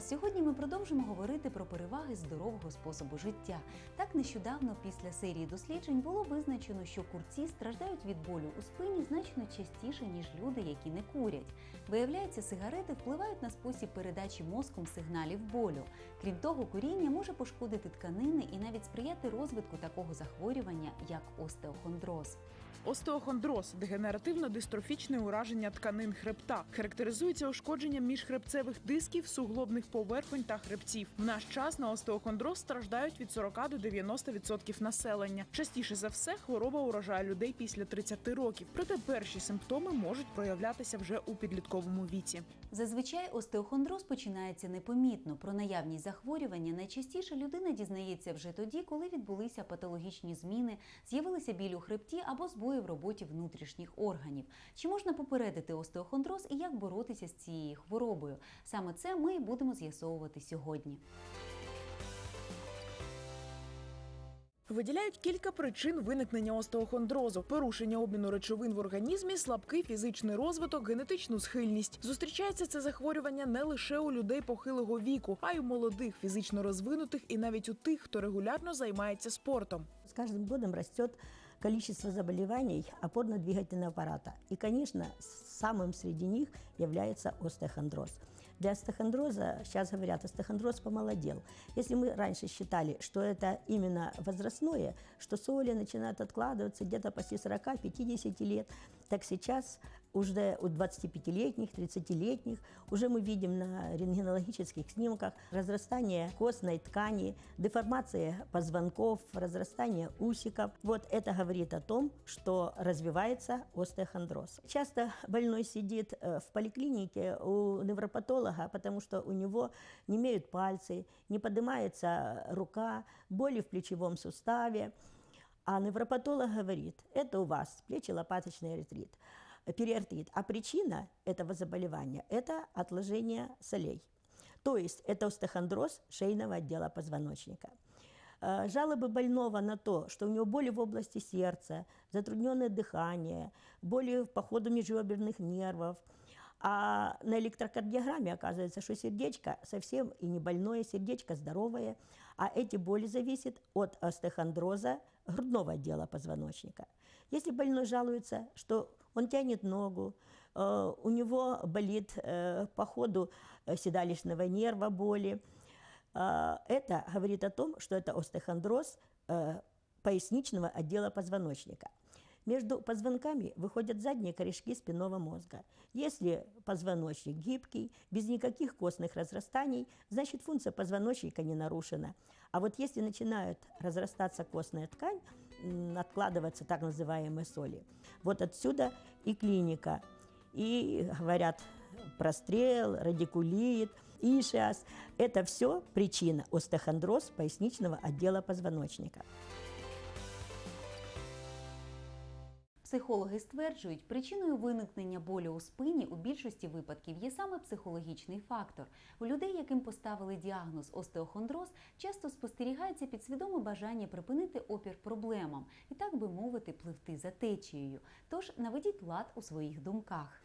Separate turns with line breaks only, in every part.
Сьогодні ми продовжимо говорити про переваги здорового способу життя. Так нещодавно, після серії досліджень, було визначено, що курці страждають від болю у спині значно частіше, ніж люди, які не курять. Виявляється, сигарети впливають на спосіб передачі мозком сигналів болю. Крім того, куріння може пошкодити тканини і навіть сприяти розвитку такого захворювання, як остеохондроз.
Остеохондроз дегенеративно-дистрофічне ураження тканин хребта. Характеризується ушкодженням міжхребцевих дисків, суглобних поверхонь та хребців. В наш час на остеохондроз страждають від 40 до 90% населення. Частіше за все хвороба уражає людей після 30 років. Проте перші симптоми можуть проявлятися вже у підлітковому віці.
Зазвичай остеохондроз починається непомітно. Про наявність захворювання найчастіше людина дізнається вже тоді, коли відбулися патологічні зміни, з'явилися біль у хребті або збої в роботі внутрішніх органів. Чи можна попередити остеохондроз і як боротися з цією хворобою? Саме це ми і будемо з'ясовувати сьогодні.
Виділяють кілька причин виникнення остеохондрозу: порушення обміну речовин в організмі, слабкий фізичний розвиток, генетичну схильність. Зустрічається це захворювання не лише у людей похилого віку, а й у молодих, фізично розвинутих і навіть у тих, хто регулярно займається спортом.
С каждым годом растет количество заболеваний опорно-двигательного аппарата. И, конечно, самым среди них является остеохондроз. Для остеохондроза, сейчас говорят, остеохондроз помолодел. Если мы раньше считали, что это именно возрастное, что соли начинают откладываться где-то после 40-50 лет, так сейчас уже у 25-летних, 30-летних уже мы видим на рентгенологических снимках разрастание костной ткани, деформация позвонков, разрастание усиков. Вот это говорит о том, что развивается остеохондроз. Часто больной сидит э, в поликлинике у невропатолога, потому что у него не имеют пальцы, не поднимается рука, боли в плечевом суставе. А невропатолог говорит, это у вас плечи-лопаточный артрит, периартрит. А причина этого заболевания – это отложение солей. То есть это остеохондроз шейного отдела позвоночника. Э, Жалобы больного на то, что у него боли в области сердца, затрудненное дыхание, боли по ходу межреберных нервов. А на электрокардиограмме оказывается, что сердечко совсем и не больное, сердечко здоровое, а эти боли зависят от остеохондроза грудного отдела позвоночника. Если больной жалуется, что он тянет ногу, э, у него болит э, по ходу э, седалищного нерва боли, это говорит о том, что это остеохондроз поясничного отдела позвоночника. Между позвонками выходят задние корешки спинного мозга. Если позвоночник гибкий, без никаких костных разрастаний, значит функция позвоночника не нарушена. А вот если начинает разрастаться костная ткань, м, откладываться так называемые соли, вот отсюда и клиника. И говорят прострел, радикулит, ишиас. Это все причина остеохондроз поясничного отдела позвоночника.
Психологи стверджують, причиною виникнення болю у спині у більшості випадків є саме психологічний фактор. У людей, яким поставили діагноз остеохондроз, часто спостерігається підсвідоме бажання припинити опір проблемам і, так би мовити, пливти за течією. Тож наведіть лад у своїх думках.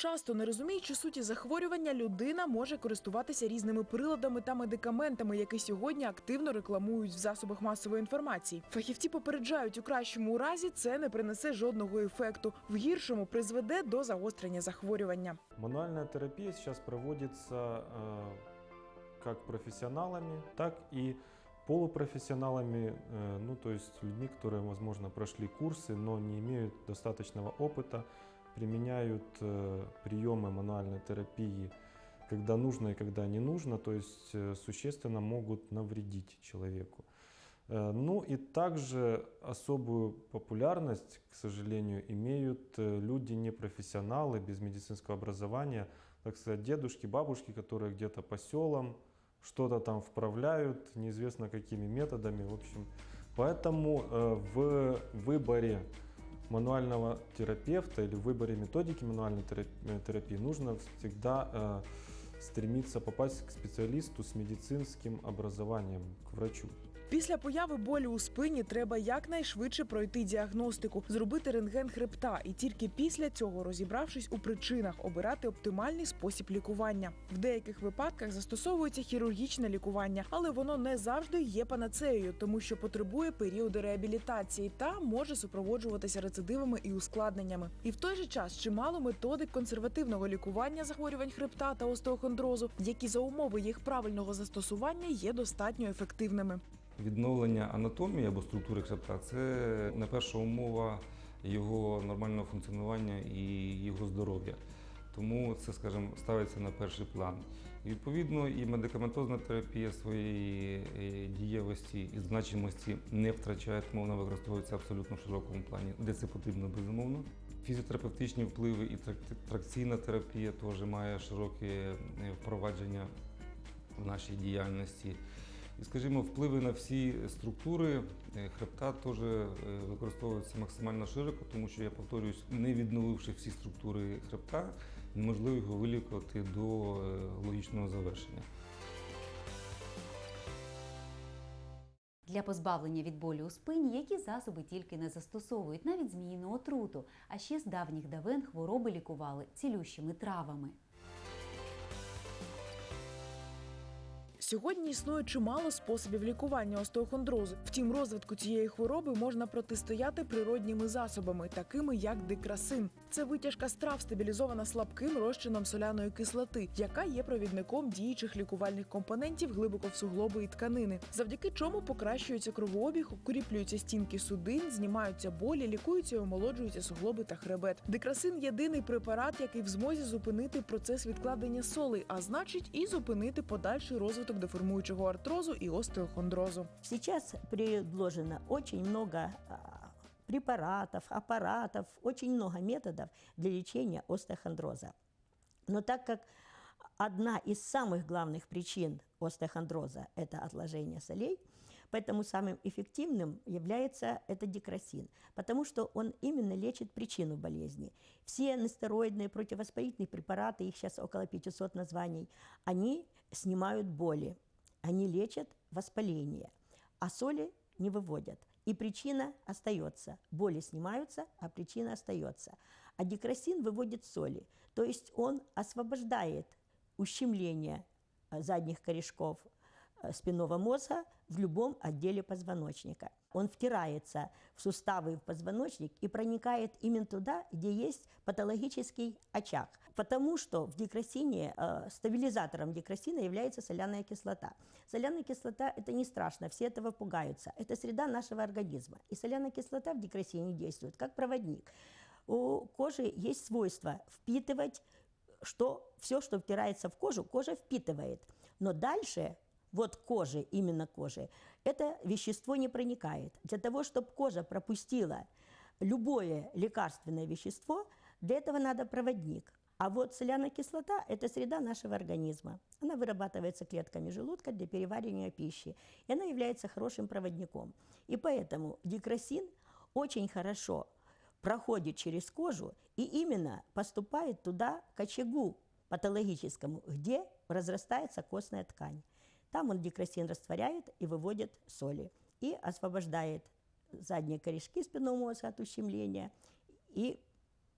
Часто не розуміючи суті захворювання, людина може користуватися різними приладами та медикаментами, які сьогодні активно рекламують в засобах масової інформації. Фахівці попереджають, у кращому разі це не принесе жодного ефекту, в гіршому призведе до загострення захворювання.
Мануальная терапия сейчас проводится э, как профессионалами, так и полупрофессионалами, э, ну то есть людьми, которые, возможно, прошли курсы, но не имеют достаточного опыта, применяют э, приемы мануальной терапии, когда нужно и когда не нужно, то есть э, существенно могут навредить человеку. Э, Ну и также особую популярность, к сожалению, имеют люди непрофессионалы, без медицинского образования, так сказать, дедушки, бабушки, которые где-то по селам что-то там вправляют, неизвестно какими методами, в общем. Поэтому в выборе мануального терапевта или в выборе методики мануальной терап- э, терапии нужно всегда э, стремиться попасть к специалисту с медицинским образованием, к врачу.
Після появи болю у спині треба якнайшвидше пройти діагностику, зробити рентген хребта, і тільки після цього, розібравшись у причинах, обирати оптимальний спосіб лікування. В деяких випадках застосовується хірургічне лікування, але воно не завжди є панацеєю, тому що потребує періоду реабілітації та може супроводжуватися рецидивами і ускладненнями. І в той же час чимало методик консервативного лікування захворювань хребта та остеохондрозу, які за умови їх правильного застосування є достатньо ефективними.
Відновлення анатомії або структури хребта це не перша умова його нормального функціонування і його здоров'я. Тому це, скажімо, ставиться на перший план. І, відповідно, і медикаментозна терапія своєї е, дієвості і значимості не втрачає, тому вона використовується абсолютно в широкому плані, де це потрібно безумовно. Фізіотерапевтичні впливи і тракційна терапія теж має широке е, впровадження в нашій діяльності. І, скажімо, впливи на всі структури е, хребта теж е, використовуються максимально широко, тому що я повторююсь, не відновивши всі структури хребта, неможливо його вилікувати до е, логічного завершення.
Для позбавлення від болю у спині, які засоби тільки не застосовують, навіть зміїну отруту, а ще з давніх давен хвороби лікували цілющими травами.
Сьогодні існує чимало способів лікування остеохондрозу. Втім, розвитку цієї хвороби можна протистояти природніми засобами, такими як дикрасин. Це витяжка страв, стабілізована слабким розчином соляної кислоти, яка є провідником діючих лікувальних компонентів глибоко в суглоби і тканини, завдяки чому покращується кровообіг, укріплюються стінки судин, знімаються болі, лікуються і омолоджуються суглоби та хребет. Дикрасин єдиний препарат, який в змозі зупинити процес відкладення солей, а значить і зупинити подальший розвиток деформуючого артрозу і остеохондрозу.
Сейчас предложено очень много препаратов, аппаратов, очень много методов для лечения остеохондроза. Но так как одна из самых главных причин остеохондроза – это отложение солей, поэтому самым эффективным является это дикрасин, потому что он именно лечит причину болезни. Все нестероидные противовоспалительные препараты, их сейчас около 500 названий, они снимают боли, они лечат воспаление, а соли не выводят. И причина остается. Боли снимаются, а причина остается. А дикрасин выводит соли. То есть он освобождает ущемление э, задних корешков э, спинного мозга в любом отделе позвоночника. Он втирается в суставы и в позвоночник и проникает именно туда, где есть патологический очаг. Потому что в дикрасине, э, стабилизатором дикрасина является соляная кислота. Соляная кислота – это не страшно, все этого пугаются. Это среда нашего организма. И соляная кислота в дикрасине действует как проводник. У кожи есть свойство впитывать что все, что втирается в кожу, кожа впитывает. Но дальше, вот кожи, именно кожи, это вещество не проникает. Для того, чтобы кожа пропустила любое лекарственное вещество, для этого надо проводник. А вот соляная кислота – это среда нашего организма. Она вырабатывается клетками желудка для переваривания пищи, и она является хорошим проводником. И поэтому дикрасин очень хорошо проходит через кожу и именно поступает туда, к очагу патологическому, где разрастается костная ткань. Там он дикрасин растворяет и выводит соли. И освобождает задние корешки спинного мозга от ущемления. И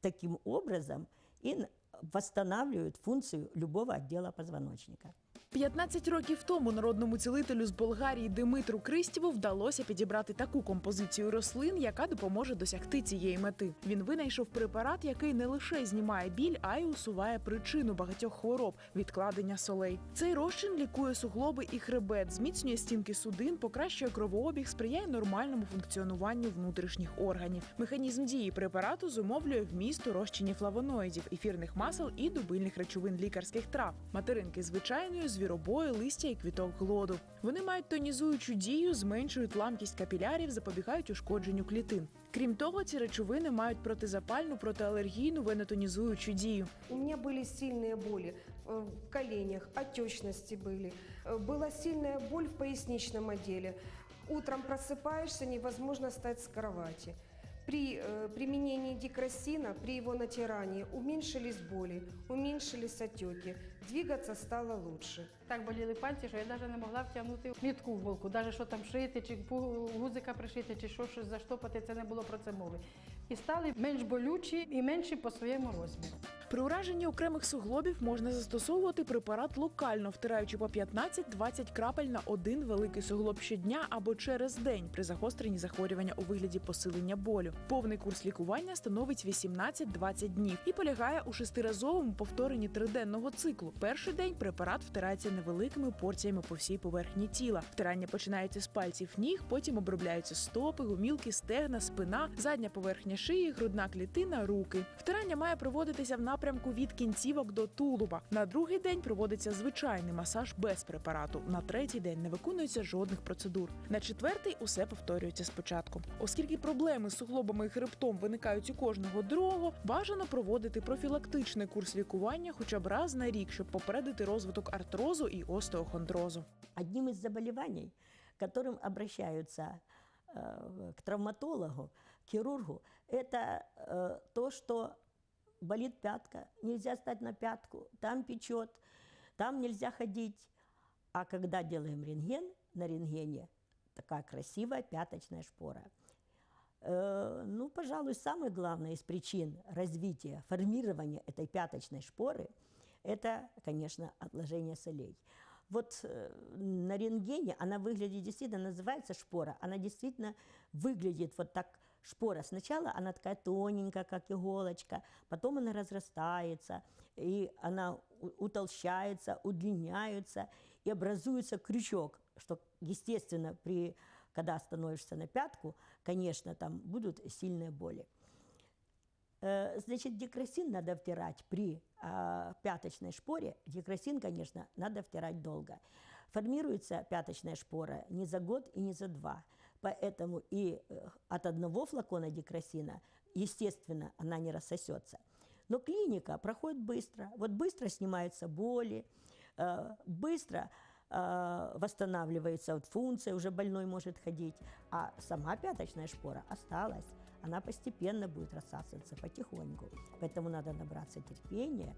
таким образом и восстанавливают функцию любого отдела позвоночника.
15 років тому народному цілителю з Болгарії Димитру Кристєву вдалося підібрати таку композицію рослин, яка допоможе досягти цієї мети. Він винайшов препарат, який не лише знімає біль, а й усуває причину багатьох хвороб відкладення солей. Цей розчин лікує суглоби і хребет, зміцнює стінки судин, покращує кровообіг, сприяє нормальному функціонуванню внутрішніх органів. Механізм дії препарату зумовлює вміст розчині флавоноїдів, ефірних масел і дубильних речовин лікарських трав, материнки звичайної, звіробої, листя і квіток глоду. Вони мають тонізуючу дію, зменшують ламкість капілярів, запобігають ушкодженню клітин. Крім того, ці речовини мають протизапальну, протиалергійну, венетонізуючу дію.
У меня были сильные боли э, в коленях, отечности были. Э, Была сильная боль в поясничном отделе. Утром просыпаешься, невозможно встать с кровати. При э, применении дикросина, при его натирании уменьшились боли, уменьшились отеки, двигаться стало лучше.
Так боліли пальці, що я навіть не могла втягнути нитку в голку, навіть що там шити, чи гузика пришити, чи що щось заштопати, це не було про це мови. І стали менш болючі і менші по своєму розміру.
При ураженні окремих суглобів можна застосовувати препарат локально, втираючи по 15-20 крапель на один великий суглоб щодня або через день при загостренні захворювання у вигляді посилення болю. Повний курс лікування становить 18-20 днів і полягає у шестиразовому повторенні триденного циклу. Перший день препарат втирається невеликими порціями по всій поверхні тіла. Втирання починається з пальців ніг, потім обробляються стопи, гумілки, стегна, спина, задня поверхня шиї, грудна клітина, руки. Втирання має проводитися в напрямку від кінцівок до тулуба. На другий день проводиться звичайний масаж без препарату. На третій день не виконується жодних процедур. На четвертий усе повторюється спочатку. Оскільки проблеми з суглобами і хребтом виникають у кожного другого, бажано проводити профілактичний курс лікування хоча б раз на рік, щоб попередити розвиток артрозу і остеохондрозу.
Одним из заболеваний, к которым обращаются э, к травматологу, к хирургу, это э, то, что болит пятка, нельзя стать на пятку, там печет, там нельзя ходить. А когда делаем рентген, на рентгене такая красивая пяточная шпора. Э, Ну, пожалуй, самая главная из причин развития, формирования этой пяточной шпоры, это, конечно, отложение солей. Вот э, на рентгене она выглядит действительно, называется шпора, она действительно выглядит вот так шпора. Сначала она такая тоненькая, как иголочка, потом она разрастается, и она утолщается, удлиняется, и образуется крючок, что, естественно, при, когда становишься на пятку, конечно, там будут сильные боли. Э, Значит, дикросин надо втирать при а, пяточной шпоре. Дикросин, конечно, надо втирать долго. Формируется пяточная шпора не за год и не за два. Поэтому и э, от одного флакона дикросина, естественно, она не рассосется. Но клиника проходит быстро. Вот быстро снимаются боли, э, быстро э, восстанавливается функция, уже больной может ходить, а сама пяточная шпора осталась. Она постепенно будет рассасываться потихоньку. Поэтому надо набраться терпения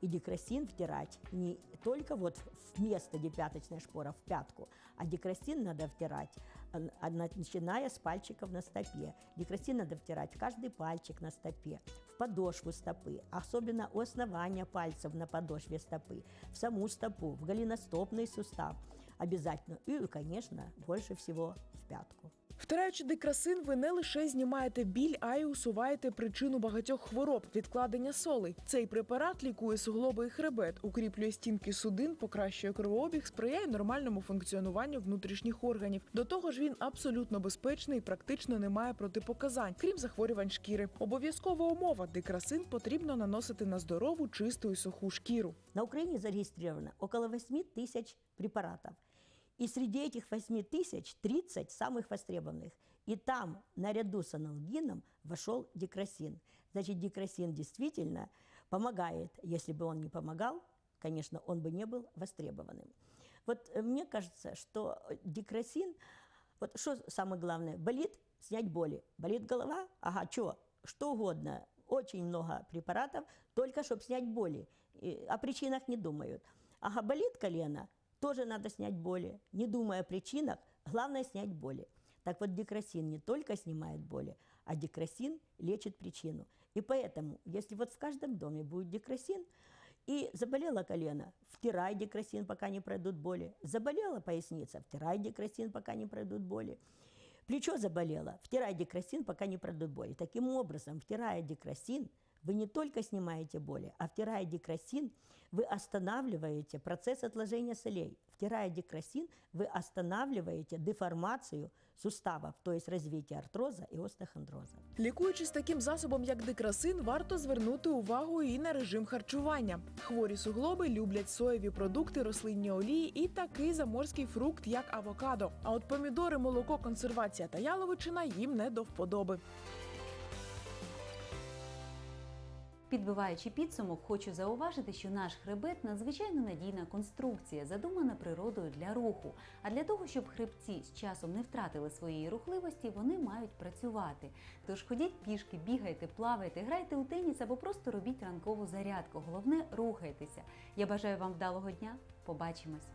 и дикросин втирать не только вот вместо где пяточная шпора в пятку, а дикросин надо втирать, а, на- начиная с пальчиков на стопе. Дикросин надо втирать в каждый пальчик на стопе, в подошву стопы, особенно у основания пальцев на подошве стопы, в саму стопу, в голеностопный сустав обязательно. И, конечно, больше всего в пятку.
Втираючи дикрасин, ви не лише знімаєте біль, а й усуваєте причину багатьох хвороб відкладення солей. Цей препарат лікує суглоби і хребет, укріплює стінки судин, покращує кровообіг, сприяє нормальному функціонуванню внутрішніх органів. До того ж, він абсолютно безпечний і практично не має протипоказань, крім захворювань шкіри. Обов'язкова умова дикрасин потрібно наносити на здорову, чисту і суху шкіру.
На Украине зарегистрировано около 8 тысяч препаратов. И среди этих 8 тысяч 30 самых востребованных. И там наряду с аналгином вошел дикрасин. Значит, дикрасин действительно помогает. Если бы он не помогал, конечно, он бы не был востребованным. Вот э, мне кажется, что э, дикрасин, вот что самое главное, болит, снять боли. Болит голова, ага, что, что угодно. Очень много препаратов, только чтобы снять боли. И о причинах не думают. Ага, болит колено, тоже надо снять боли. Не думая о причинах, главное снять боли. Так вот, дикрасин не только снимает боли, а дикрасин лечит причину. И поэтому, если вот в каждом доме будет дикрасин, и заболело колено, втирай дикрасин, пока не пройдут боли. Заболела поясница, втирай дикрасин, пока не пройдут боли. Плечо заболело, втирай дикрасин, пока не пройдут боли. Таким образом, втирая дикрасин, вы не только снимаете боли, а втирая дикрасин, вы останавливаете процесс отложения солей. Втирая дикрасин, вы останавливаете деформацию суставов, то есть развитие артроза и остеохондроза.
Лікуючись таким засобом, як дикрасин, варто звернути увагу і на режим харчування. Хворі суглоби люблять соєві продукти, рослинні олії і такий заморський фрукт, як авокадо. А от помідори, молоко, консервація та яловичина їм не до вподоби.
Підбиваючи підсумок, хочу зауважити, що наш хребет надзвичайно надійна конструкція, задумана природою для руху. А для того, щоб хребці з часом не втратили своєї рухливості, вони мають працювати. Тож ходіть пішки, бігайте, плавайте, грайте у теніс або просто робіть ранкову зарядку. Головне рухайтеся. Я бажаю вам вдалого дня. Побачимось!